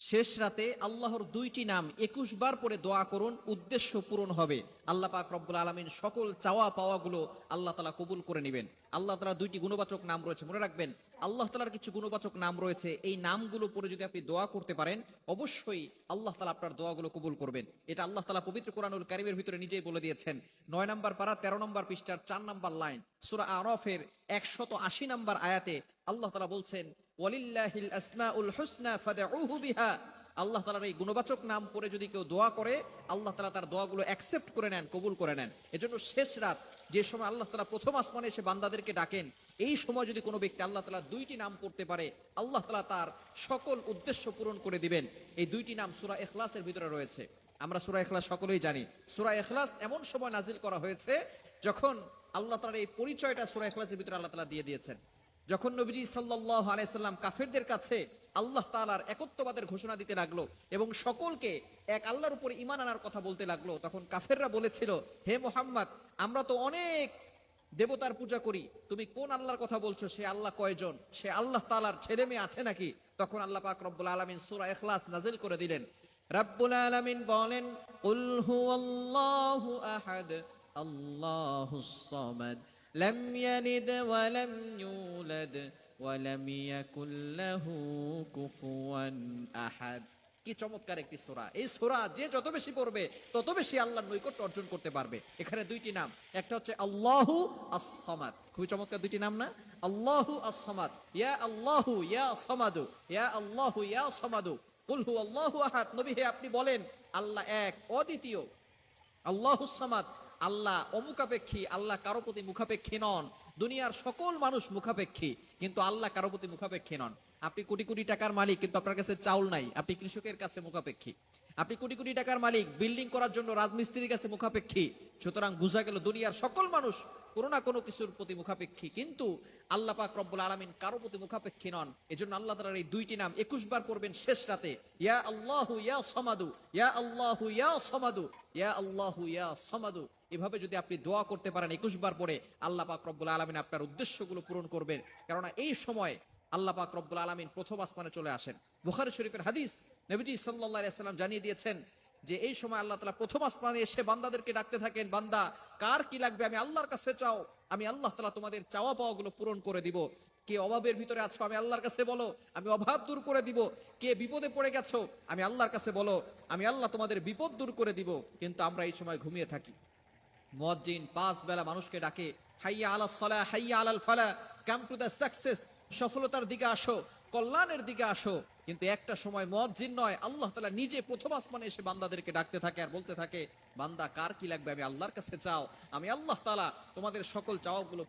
শেষ রাতে আল্লাহর দুইটি নাম একুশ বার পরে দোয়া করুন, উদ্দেশ্য পূরণ হবে। আল্লাহ পাক রব্বুল আলমিন সকল চাওয়া পাওয়াগুলো আল্লাহ তালা কবুল করে নেবেন। আল্লাহ তালা দুইটি গুণবাচক নাম রয়েছে, মনে রাখবেন। আল্লাহ তালার কিছু গুণবাচক নাম রয়েছে, এই নামগুলো পরে যদি আপনি দোয়া করতে পারেন, অবশ্যই আল্লাহ তালা আপনার দোয়াগুলো কবুল করবেন। এটা আল্লাহ তালা পবিত্র কোরআনুল কারিমের ভিতরে নিজেই বলে দিয়েছেন। নয় নম্বর পারা, তেরো নম্বর পৃষ্ঠার চার নম্বর লাইন, সুরা আরফের একশত আশি নম্বর আয়াতে আল্লাহ তালা বলছেন ওয়ালিল্লাহিল আসমাউল হুসনা ফাদউহু বিহা। আল্লাহ তালার এই গুণবাচক নাম করে যদি কেউ দোয়া করে, আল্লাহ তালা তার দোয়াগুলো অ্যাকসেপ্ট করে নেন, কবুল করে নেন। এজন্য শেষ রাত, যে সময় আল্লাহ তালা প্রথম আসমানে এসে বান্দাদেরকে ডাকেন, এই সময় যদি কোনো ব্যক্তি আল্লাহ তালা দুইটি নাম পড়তে পারে, আল্লাহ তালা তার সকল উদ্দেশ্য পূরণ করে দিবেন। এই দুইটি নাম সুরা এখলাসের ভিতরে রয়েছে। আমরা সুরা এখলাস সকলেই জানি। সুরা এখলাস এমন সময় নাজিল করা হয়েছে যখন আল্লাহ তালার এই পরিচয়টা সুরা এখলাসের ভিতরে আল্লাহ তালা দিয়ে দিয়েছেন। যখন নবীজি সাল্লাহ আলাইসাল্লাম কাফেরদের কাছে আল্লাহ তালার একত্ববাদের ঘোষণা দিতে লাগল এবং সকলকে এক আল্লাহর উপর ইমান আনার কথা বলতে লাগল, তখন কাফেররা বলেছিল, হে মোহাম্মদ, আমরা তো অনেক দেবতার পূজা করি। তুমি কোন আল্লাহর কথা বলছো? সে আল্লাহ কয়জন? সে আল্লাহ তালার ছেলে মেয়ে আছে নাকি? তখন আল্লাহ পাক রব্বুল আলমিন সুরা এখলাস নাজিল করে দিলেন। রব্বুল আলমিন বলেন উল হুয়াল্লাহু আহাদ, আল্লাহুস সামাদ। لم يلد ولم يولد ولم يكن له كفوا احد কি চমৎকার একটি সোরা এই সোরা যে যত বেশি পড়বে তত বেশি আল্লাহর নৈকট্য অর্জন করতে পারবে এখানে দুইটি নাম একটা হচ্ছে আল্লাহু আস-সামাদ খুবই চমৎকার দুইটি নাম না আল্লাহু আস-সামাদ ইয়া আল্লাহু ইয়া সামাদু ইয়া আল্লাহু ইয়া সামাদু কুল হু আল্লাহু আহাদ নবী হে আপনি বলেন আল্লাহ এক অদ্বিতীয় আল্লাহ সামাদ আল্লাহ অমুখাপেক্ষী, আল্লাহ কারও প্রতি মুখাপেক্ষী নন। দুনিয়ার সকল মানুষ মুখাপেক্ষী, কিন্তু আল্লাহ কারও প্রতি মুখাপেক্ষী নন। আপনি কোটি কোটি টাকার মালিক, কিন্তু আপনার কাছে চাউল নাই। আপনি কৃষকের কাছে মুখাপেক্ষী। আপনি কোটি কোটি টাকার মালিক, বিল্ডিং করার জন্য রাজমিস্ত্রির কাছে মুখাপেক্ষী। সুতরাং বোঝা গেল দুনিয়ার সকল মানুষ কোনো না কোনো কিছুর প্রতি মুখাপেক্ষী। কিন্তু আল্লাহ পাক রব্বুল আলমিন কারও প্রতি মুখাপেক্ষী নন। এজন্য আল্লাহ তালার এই দুইটি নাম একুশ বার পড়বেন শেষ রাতে। ইয়া আল্লাহু ইয়া সমাদু, ইয়া আল্লাহু ইয়া সমাদু, ইয়া আল্লাহু ইয়া সমাদু। এভাবে যদি আপনি দোয়া করতে পারেন একুশ বার পরে আল্লাহ পাক রব্বুল আলমিন আপনার উদ্দেশ্যগুলো পূরণ করবেন। কেননা এই সময় আল্লাহ পাক রব্বুল আলমিন প্রথম আসমানে চলে আসেন। বুখারি শরীফের হাদিস নবীজি সাল্লাহ সাল্লাম জানিয়ে দিয়েছেন যে এই সময় আল্লাহ তালা প্রথম আসমানে এসে বান্দাদেরকে ডাকতে থাকেন, বান্দা, কার কি লাগবে? আমি আল্লাহর কাছে চাও। আমি আল্লাহ তালা তোমাদের চাওয়া পাওয়া গুলো পূরণ করে দিব। কে অভাবের ভিতরে আছো, আমি আল্লাহর কাছে বলো। আমি অভাব দূর করে দিব। কে বিপদে পড়ে গেছো, আমি আল্লাহর কাছে বলো। আমি আল্লাহ তোমাদের বিপদ দূর করে দিব। কিন্তু আমরা এই সময় ঘুমিয়ে থাকি। মুয়াজ্জিন পাঁচ বেলা মানুষকে ডাকে, হাইয়া আলা সলা হাইয়া আলাল ফালা কাম টু দ্য সাকসেস সফলতার দিকে আসো। কল্যাণের দিকে আসো। কিন্তু একটা সময় মজ্জিন নয়, আল্লাহ তালা নিজে প্রথম আসমানে এসে বান্দাদেরকে ডাকতে থাকে আর বলতে থাকে, বান্দা কার কি লাগবে? আমি আল্লাহর কাছে চাও। আমি আল্লাহ তালা তোমাদের সকল চাওয়াগুলো